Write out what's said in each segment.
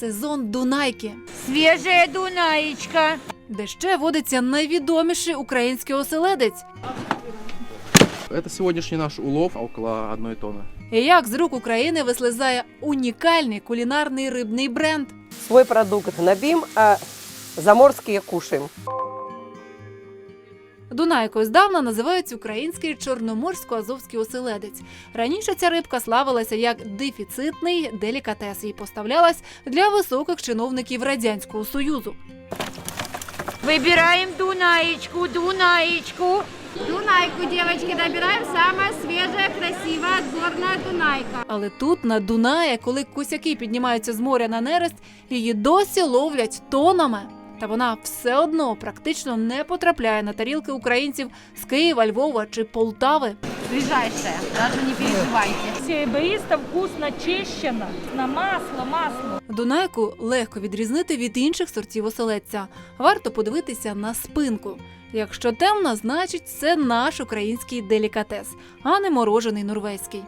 сезон Дунайки, Свіже Дунаєчка. де ще водиться найвідоміший український оселедець. Это сегодняшний наш улов около одной тонны. І як з рук України вислизає унікальний кулінарний рибний бренд. Свой продукт набим, а заморские кушаем. Дунайкою здавна називають український чорноморсько-азовський оселедець. Раніше ця рибка славилася як дефіцитний делікатес і поставлялась для високих чиновників радянського союзу. Выбираем Дунаечку, Дунаечку. Дунайку, девочки, добираем самая свежая, красивая, отборная Дунайка. Але тут, на Дунаї, коли косяки піднімаються з моря на нерест, її досі ловлять тонами. Та вона все одно практично не потрапляє на тарілки українців з Києва, Львова чи Полтави. Ближайшая, даже не переживайте. Сибириста вкусно чищена на масло, масло. Дунайку легко відрізнити від інших сортів оселедця. Варто подивитися на спинку. Якщо темна, значить це наш український делікатес, а не морожений норвезький.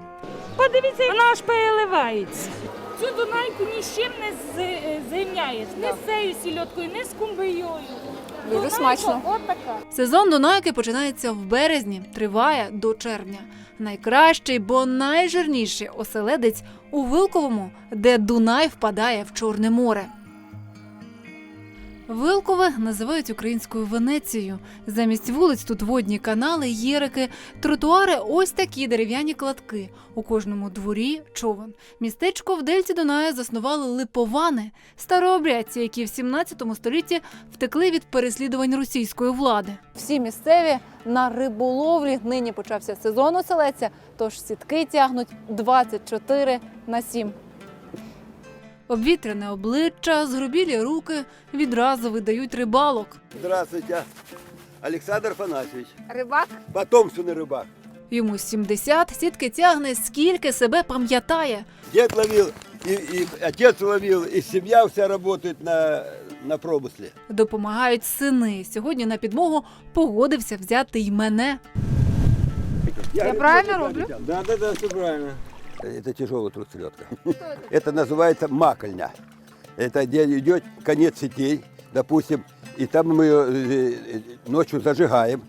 Подивіться, вона аж переливається. Цю дунайку ні з чим не з- зрівняєш. Не з цією сільоткою, не з кумбиєю. Дуже смачно. Сезон Дунайки починається в березні, триває до червня. Найкращий, бо найжирніший оселедець у Вилковому, де Дунай впадає в Чорне море. Вилкове називають українською Венецією. Замість вулиць тут водні канали, єрики, тротуари ось такі дерев'яні кладки. У кожному дворі човен. Містечко в дельті Дунаю заснували липовани, старообрядці, які в 17 столітті втекли від переслідувань російської влади. Всі місцеві на риболовлі нині почався сезон оселеця, тож сітки тягнуть 24 на 7. Обвітрене обличчя, згрубілі руки відразу видають рибалок. Здравствуйте. Александр Фанасьевич. Рыбак? Потомственный рыбак. Йому 70, сітки тягне скільки себе пам'ятає. Дед ловил, и, и отец ловил, и семья вся работает на, на промысле. Допомагають сини. Сьогодні на підмогу погодився взяти й мене. Я, правильно роблю? Да, да, да, все правильно. Это тяжелая трусселедка. Это называется макольня. Это где идет конец сетей, допустим, и там мы ее э, э, ночью зажигаем,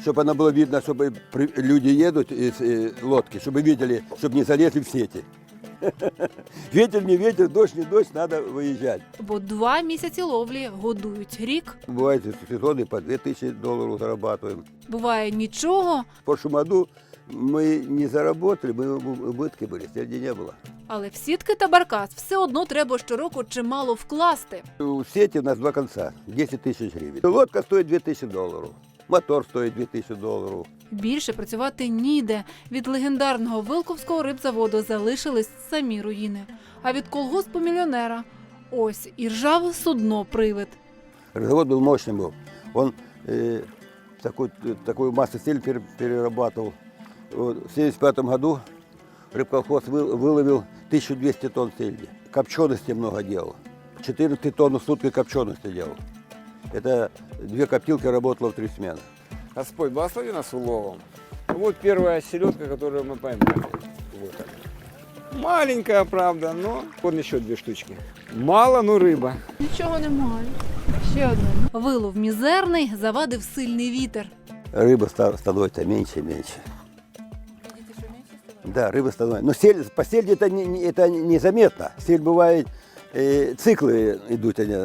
чтобы она было видно, чтобы при- люди едут из э, лодки, чтобы видели, чтобы не залезли в сети. Ветер, не ветер, дождь, не дождь, надо выезжать. Бо два місяці ловлі годують рік. Бывает сезоны по 2000 долларов зарабатываем. Буває нічого, В прошлом году мы не заработали, мы в убытке были, среди не было. але в сітки та баркас все одно треба щороку чимало вкласти. У сети у нас два конца, 10 тысяч гривен. Лодка стоит 2000 долларов, мотор стоит 2000 долларов. Більше працювати ніде. Від легендарного Вилковського рибзаводу залишились самі руїни. А від колгоспу мільйонера ось і ржаве судно привид. Завод был мощный был. Он э, такой, такую массу стиль пере- перерабатывал. Вот в 1975 году рыбколхоз вы- выловил 1200 тонн сельди. Копчености много делал. 14 тонн в сутки копчености делал. Это две коптилки работало в три смены. Господь, благослови нас уловом. Вот первая селедка, которую мы поймали. Вот она. Маленькая, правда, но вон еще две штучки. Мало, но рыба. Вилов мізерний, завадив сильний вітер. Рыба ста- становится меньше и меньше. Да, рыба становится. Но сель, по сельди это, не, это незаметно. Сель бывает, э, циклы идут. Они,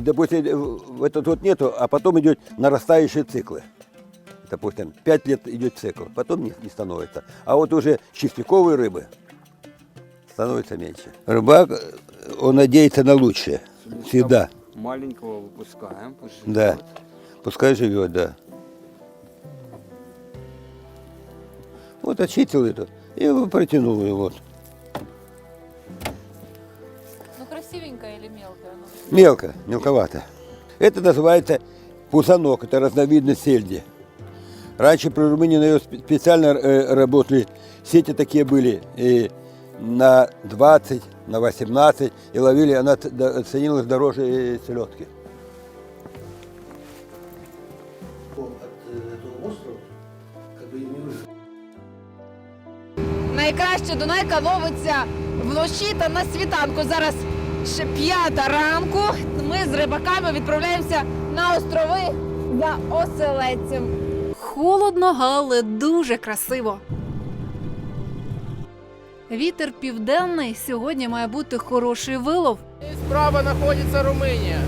допустим, в этот год нету, а потом идет нарастающие циклы. Допустим, 5 лет идет цикл, потом не, не становится. А вот уже чистяковые рыбы становится меньше. Рыбак, э, он надеется на лучшее. Всегда. Маленького выпускаем. пусть Да. Пускай живет, да. Вот очистил это и протянул ее вот. Ну красивенька или мелка? Мелко, мелковато. Это называется пузанок, это разновидность сельди. Раньше при Румынии на ее спе- специально э, работали, сети такие были э, на 20, на 18, и ловили, она ценилась дороже э, селедки. Найкраще Дунайка ловиться вночі та на світанку. Зараз Ще п'ята ранку. Ми з рибаками відправляємося на острови за оселедцем. Холодно, але дуже красиво. Вітер південний. Сьогодні має бути хороший вилов. Справа находится Румыния.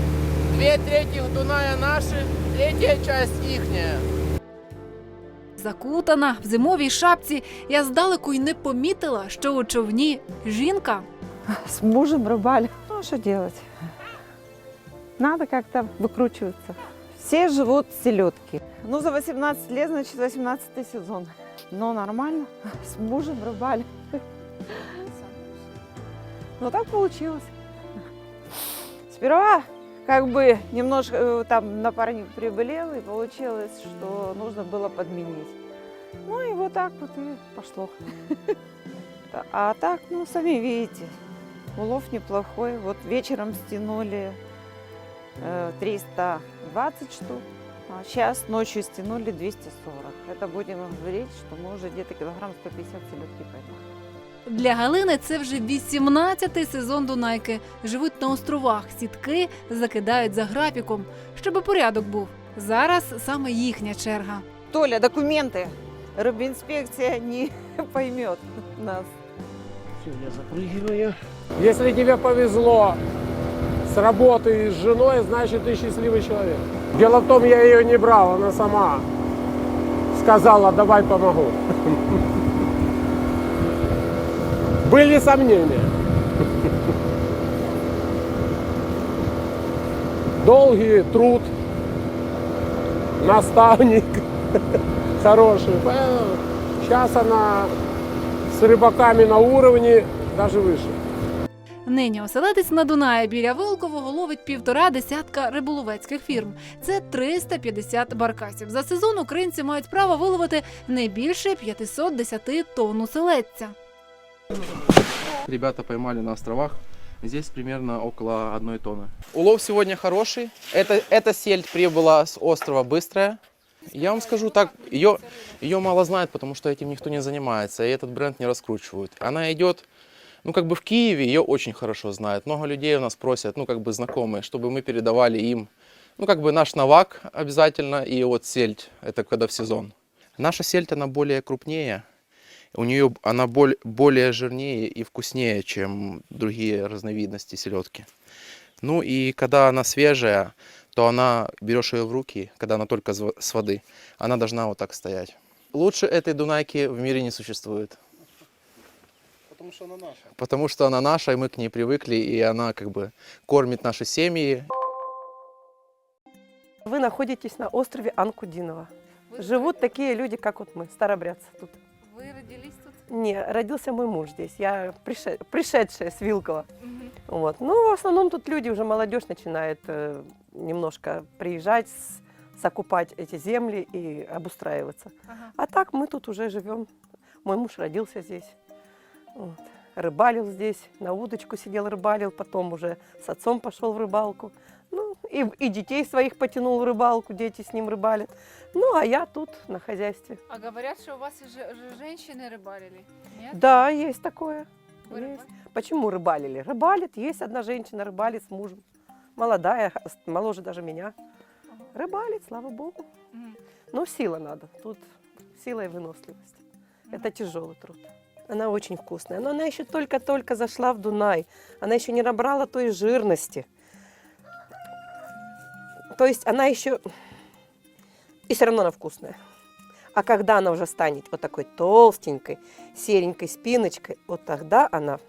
Две трети Дуная наши, третья часть ихняя. Закутана в зимовій шапці, я здалеку й не помітила, що у човні жінка. С мужем рыбали. Ну, а что делать? Надо как-то выкручиваться. Все живут с селедки. Ну, за 18 лет, значит, 18 сезон. Но нормально. С мужем рыбали. Ну, так получилось. Сперва как бы немножко э, там напарник приболел, и получилось, что нужно было подменить. Ну и вот так вот и пошло. А так, ну, сами видите, Улов неплохой. Вот вечером стянули э, 320 штук, а сейчас ночью стянули 240. Это будем говорить, что мы уже где-то килограмм 150 селедки поймали. Для Галини це вже 18-й сезон Дунайки. Живуть на островах, сітки закидають за графіком, щоб порядок був. Зараз саме їхня черга. Толя, документы. Рыбинспекция не поймет нас. Если тебе повезло с работы и с женой, значит ты счастливый человек. Дело в том, я ее не брал, она сама сказала, давай помогу. Были сомнения. Долгий труд, наставник хороший. Поэтому Сейчас она с рыбаками на уровне, даже выше. Нині оселедець на Дунаї біля Волкового ловить півтора десятка риболовецьких фірм. Це 350 баркасів. За сезон українці мають право виловити не більше 510 тонн оселедця. Ребята поймали на островах. Здесь примерно около одной тонны. Улов сегодня хороший. Это, эта сельдь прибыла с острова Быстрая. Я вам скажу так, ее, ее мало знают, потому что этим никто не занимается, и этот бренд не раскручивают. Она идет, ну как бы в Киеве ее очень хорошо знают. Много людей у нас просят, ну как бы знакомые, чтобы мы передавали им, ну как бы наш навак обязательно, и вот сельдь, это когда в сезон. Наша сельдь, она более крупнее, у нее она боль- более жирнее и вкуснее, чем другие разновидности селедки. Ну и когда она свежая, то она, берешь ее в руки, когда она только с во- с воды, она должна вот так стоять. Лучше этой дунайки в мире не существует. Потому что она наша. Потому что она наша, и мы к ней привыкли, и она как бы кормит наши семьи. Вы находитесь на острове Анкудинова. Живут такие люди, как вот мы, старобрядцы тут. Ви родились тут? Не, родился мой муж здесь. Я прише- пришедшая с Вилкова. Вот. Ну, в основном тут люди, уже молодежь начинает э, немножко приезжать, с- закупать эти земли и обустраиваться. Ага. А так мы тут уже живем. Мой муж родился здесь. Вот. Рыбалил здесь, на удочку сидел, рыбалил, потом уже с отцом пошел в рыбалку. И, и детей своих потянул в рыбалку, дети с ним рыбалят. Ну, а я тут на хозяйстве. А говорять, що у вас вже жінки рибалили? Ні? Да, есть такое. Ви Есть. Почему рыбалили? Рыбалит, есть одна женщина, рыбалит с мужем. Молодая, моложе даже меня. Рыбалит, слава богу. Мгм. Но сила надо. Тут сила и выносливость. Это тяжелый труд. Она очень вкусная. Но она еще только-только зашла в Дунай. Она еще не набрала той жирности. То есть она еще... И все равно она вкусная. А когда она уже станет вот такой толстенькой, серенькой спиночкой, вот тогда она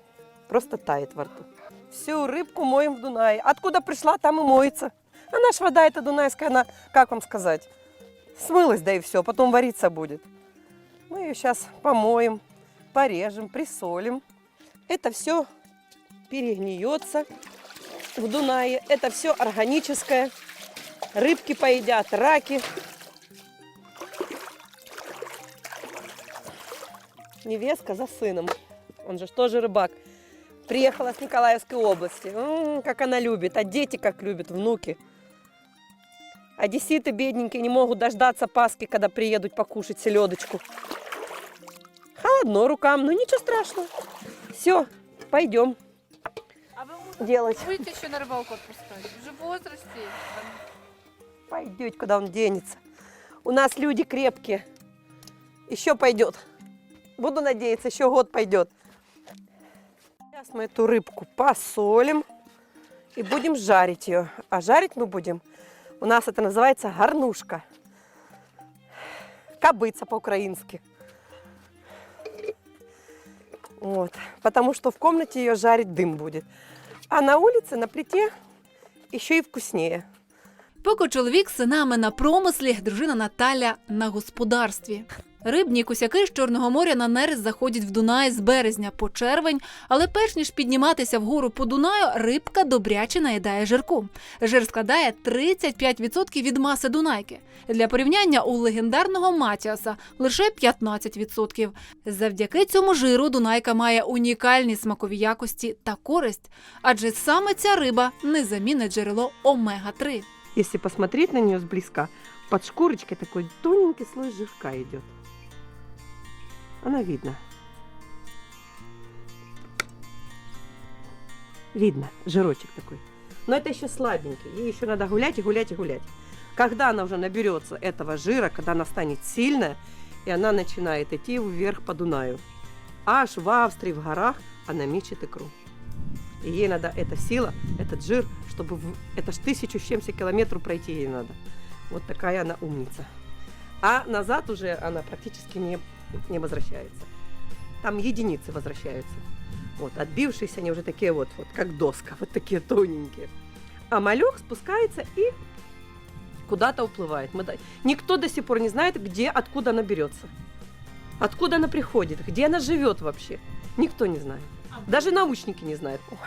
просто тает во рту. Всю рыбку моем в Дунае. Откуда пришла, там и моется. А наша вода эта дунайская, она, как вам сказать, смылась, да и все, потом вариться будет. Мы ее сейчас помоем, порежем, присолим. Это все перегниется в Дунае. Это все органическое. Рыбки поедят, раки. Невестка за сыном. Он же тоже рыбак. Приехала с Николаевской области. М, как она любит. А дети как любят, внуки. Одесситы бедненькие не могут дождаться Пасхи, когда приедут покушать селедочку. Холодно рукам, но ничего страшного. Все, пойдем. делать. Будете ще на рибалку відпускати? Вже в возрасті. Пойдет, куда он денется. У нас люди крепкие. Еще пойдет. Буду надеяться, еще год пойдет. Сейчас мы эту рыбку посолим и будем жарить ее. А жарить мы будем, у нас это называется горнушка. Кобыца по-украински. Вот. Потому что в комнате ее жарить дым будет. А на улице, на плите, еще и вкуснее. Поки чоловік з синами на промислі, дружина Наталя на господарстві. Рибні косяки з Чорного моря на нерест заходять в Дунай з березня по червень, але перш ніж підніматися вгору по Дунаю, рибка добряче наїдає жирку. Жир складає 35% від маси Дунайки. Для порівняння у легендарного Матіаса лише 15%. Завдяки цьому жиру Дунайка має унікальні смакові якості та користь, адже саме ця риба незамінне джерело омега-3. Если посмотреть на нее сблизка, под шкурочкой такой тоненький слой жирка идет. Она видно. Видно, жирочек такой. Но это еще слабенький. Ей еще надо гулять и гулять и гулять. Когда она уже наберется этого жира, когда она станет сильная, и она начинает идти вверх по Дунаю. Аж в Австрии, в горах она мечет икру. И ей надо эта сила, этот жир, чтобы в- это ж тысячу с чем-то километров пройти ей надо. Вот такая она умница. А назад уже она практически не, не возвращается. Там единицы возвращаются. Вот, отбившиеся они уже такие вот, вот, как доска, вот такие тоненькие. А малек спускается и куда-то уплывает. Мы Никто до сих пор не знает, где, откуда она берется. Откуда она приходит, где она живет вообще. Никто не знает. Даже научники не знают. Ой,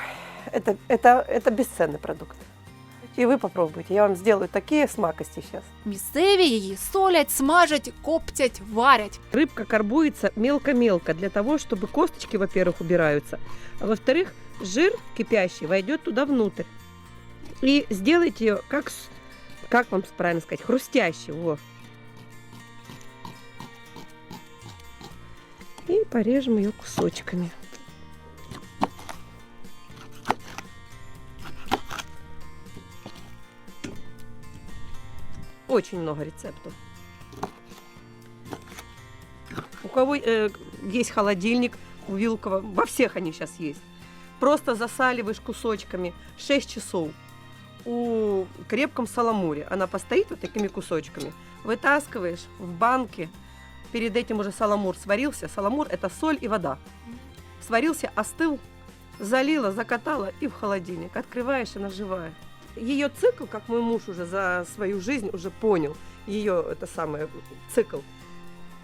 это, это, это бесценный продукт. И вы попробуйте. Я вам сделаю такие смакости сейчас. Місцеві її солять, смажать, коптять, варять. Рыбка карбуется мелко-мелко для того, чтобы косточки, во-первых, убираются, а во-вторых, жир кипящий войдет туда внутрь. И сделайте ее, как, с- как вам правильно сказать, хрустящей. Во. И порежем ее кусочками. Очень много рецептов. У кого э, есть холодильник, у Вилкова, во всех они сейчас есть. Просто засаливаешь кусочками 6 часов. У крепком саламуре она постоит вот такими кусочками. Вытаскиваешь в банке. Перед этим уже саламур сварился. Саламур это соль и вода. Сварился, остыл, залила, закатала и в холодильник. Открываешь, она живая. Ее цикл, как мой муж уже за свою жизнь уже понял, ее это самое цикл.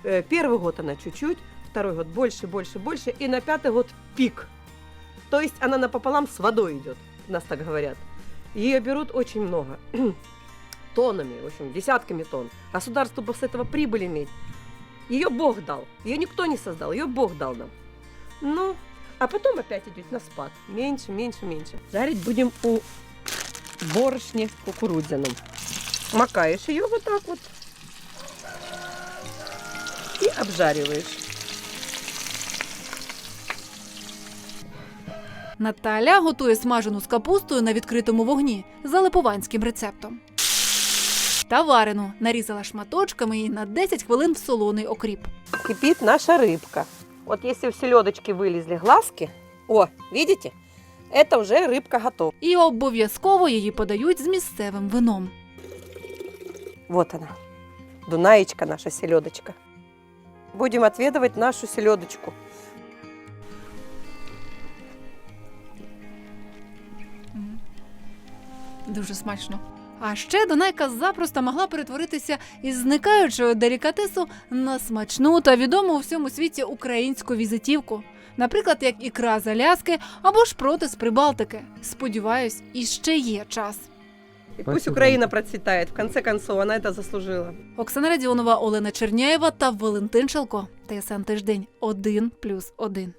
Э, Первый год она чуть-чуть, второй год больше, больше, больше, и на пятый год пик. То есть она напополам с водой идет, нас так говорят. Ее берут очень много, тоннами, в общем, десятками тонн. Государству бы с этого прибыль иметь. Ее Бог дал, ее никто не создал, ее Бог дал нам. Ну, а потом опять идет на спад. Меньше, меньше, меньше. Жарить будем у борошне кукурудзяном. Макаешь ее вот так вот и обжариваешь. Наталя готує смажену з капустою на відкритому вогні за липованським рецептом. Та варену нарізала шматочками і на 10 хвилин в солоний окріп. Кипит наша рыбка. Вот если в селедочке вылезли глазки, о, видите? Это уже рыбка готова. І обов'язково її подають з місцевим вином. Вот она, Дунаечка наша селедочка. Будем отведывать нашу селедочку. Дуже смачно. А ще Дунайка запросто могла перетворитися із зникаючого делікатесу на смачну та відому у всьому світі українську візитівку. Наприклад, як ікра з Аляски або шпроти з Прибалтики. Сподіваюсь, іще є час. І пусть Україна процвітає. В конце концов, вона це заслужила. Оксана Радіонова, Олена Черняєва та Валентин Шалко. ТСН тиждень 1+,1.